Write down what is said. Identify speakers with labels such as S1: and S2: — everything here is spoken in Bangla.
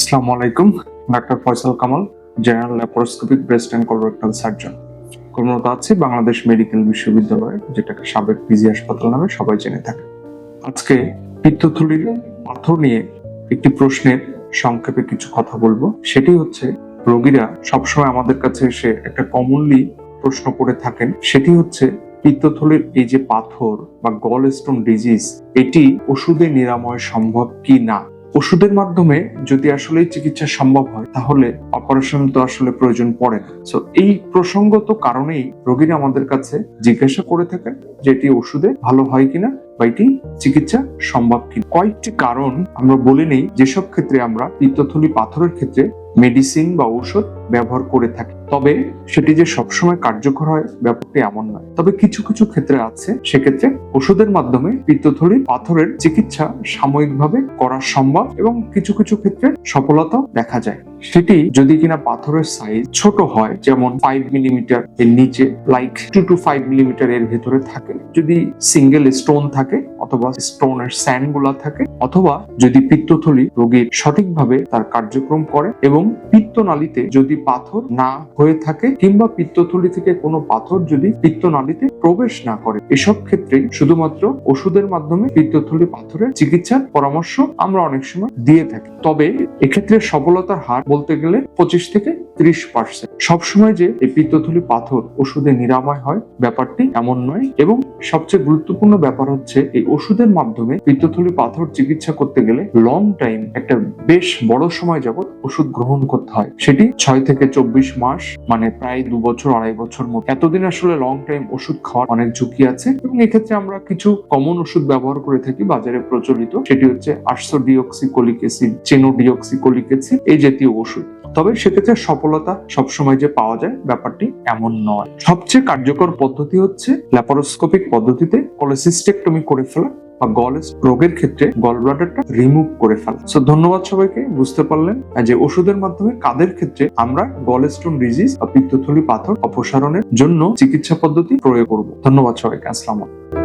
S1: আসসালামু আলাইকুম, doctor Faisal Kamal, general laparoscopic breast and colorectal surgeon. কর্মরত আছি বাংলাদেশ মেডিকেল বিশ্ববিদ্যালয়ে যেটাকে সাবেক পিজি হাসপাতাল নামে সবাই জেনে থাকে। আজকে পিত্তথলির পাথর নিয়ে একটি প্রশ্নের সংক্ষেপে কিছু কথা বলব। সেটি হচ্ছে, রোগীরা সবসময় আমাদের কাছে এসে একটা কমনলি প্রশ্ন করে থাকেন। সেটি হচ্ছে পিত্তথলির এই যে পাথর বা গল স্টোন ডিজিজ এটি ওষুধে নিরাময় সম্ভব কি না? ওষুধের মাধ্যমে যদি আসলে চিকিৎসা সম্ভব হয়, তাহলে অপারেশন তো আসলে প্রয়োজন পড়ে না। সো এই প্রসঙ্গত কারণেই রোগীরা আমাদের কাছে জিজ্ঞাসা করে থাকেন যে, এটি ওষুধে ভালো হয় কিনা বা এটি চিকিৎসা সম্ভব কি কয়েকটি কারণ আমরা বলে নেই, যেসব ক্ষেত্রে আমরা পিত্তথলি পাথরের ক্ষেত্রে মেডিসিন বা ঔষধ ব্যবহার করে থাকে। তবে সেটি যে সবসময় কার্যকর হয় ব্যাপারটি এমন নয়। তবে কিছু কিছু ক্ষেত্রে আছে। সেক্ষেত্রে ওষুধের মাধ্যমে পিত্তথলি পাথরের চিকিৎসা সাময়িকভাবে করা সম্ভব এবং কিছু কিছু ক্ষেত্রে সফলতা দেখা যায়। সেটি যদি কিনা পাথরের সাইজ ছোট হয়, যেমন ফাইভ মিলিমিটার এর নিচে like two to five millimetre এর ভেতরে থাকে। যদি সিঙ্গেল স্টোন থাকে, অথবা স্টোনের স্যান্ডগুলা থাকে, অথবা যদি পিত্তথলি রোগীর সঠিকভাবে তার কার্যক্রম করে এবং পিত্তনালীতে যদি পাথর না হয়ে থাকে, কিংবা পিত্তথলি থেকে কোনো পাথর যদি পিত্তনালীতে প্রবেশ না করে, এসব ক্ষেত্রে শুধুমাত্র ওষুধের মাধ্যমে পিত্তথলি পাথরের চিকিৎসার পরামর্শ আমরা অনেক সময় দিয়ে থাকি। তবে এক্ষেত্রে সফলতার হার বলতে গেলে পঁচিশ থেকে ত্রিশ পার্সেন্ট সবসময় যে এই পিত্তথলি পাথর ওষুধে নিরাময় হয়, ব্যাপারটি এমন নয়। এবং সবচেয়ে গুরুত্বপূর্ণ ব্যাপার হচ্ছে, এই ওষুধের মাধ্যমে পিত্তথলি পাথর চিকিৎসা করতে গেলে লং টাইম একটা বেশ বড় সময় যাবত ওষুধ গ্রহণ করতে হয়। সেটি ছয় থেকে চব্বিশ মাস মানে প্রায় দু বছর, আড়াই বছর মতো। এতদিন আসলে লং টাইম ওষুধ খাওয়ার অনেক ঝুঁকি আছে। এবং এক্ষেত্রে আমরা কিছু কমন ওষুধ ব্যবহার করে থাকি বাজারে প্রচলিত। সেটি হচ্ছে আটশো deoxycholic acid chenodeoxycholic acid এই জাতীয় ওষুধ। তবে সেক্ষেত্রে সফলতা সবসময় যে পাওয়া যায় ব্যাপারটি এমন নয়। সবচেয়ে কার্যকর পদ্ধতি হচ্ছে ল্যাপারোস্কোপিক পদ্ধতিতে কোলেসিস্টেকটমি করে ফেলা বা গল রোগের ক্ষেত্রে গল ব্লাডারটা রিমুভ করে ফেলা। ধন্যবাদ সবাইকে, বুঝতে পারলেন। যে ওষুধের মাধ্যমে কাদের ক্ষেত্রে আমরা গল স্টোন ডিজিজ বা পিত্তথলি পাথর অপসারণের জন্য চিকিৎসা পদ্ধতি প্রয়োগ করব। ধন্যবাদ সবাইকে, আসসালাম আলাইকুম।